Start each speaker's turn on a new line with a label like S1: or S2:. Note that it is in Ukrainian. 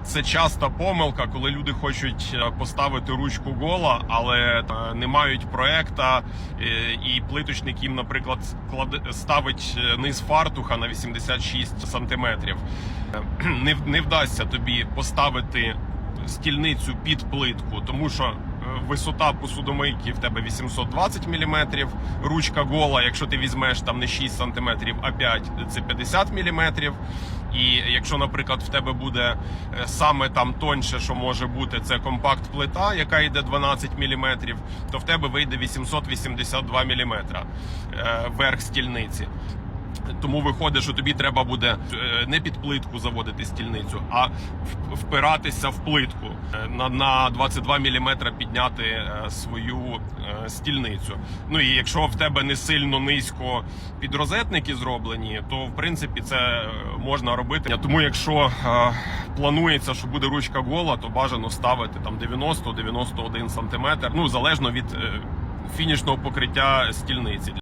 S1: Це часто помилка, коли люди хочуть е, поставити ручку гола, але е, не мають проекта, е, і плиточник їм, наприклад, ставить е, низ фартуха на 86 сантиметрів. Е, Не, не вдасться тобі поставити стільницю під плитку, тому що е, висота посудомийки в тебе 820 мм, ручка гола, якщо ти візьмеш там не 6 см, а 5, це 50 мм. І якщо, наприклад, в тебе буде е, саме там тоньше, що може бути, це компакт плита, яка йде 12 мм, то в тебе вийде 882 мм верх стільниці. Тому виходить, що тобі треба буде е, не під плитку заводити стільницю, а впиратися в плитку Е, на, на 22 мм підняти е, свою стільницю. Ну і якщо в тебе не сильно низько підрозетники зроблені, то в принципі це можна робити. Тому якщо планується, що буде ручка гола, то бажано ставити там 90-91 см, ну залежно від фінішного покриття стільниці.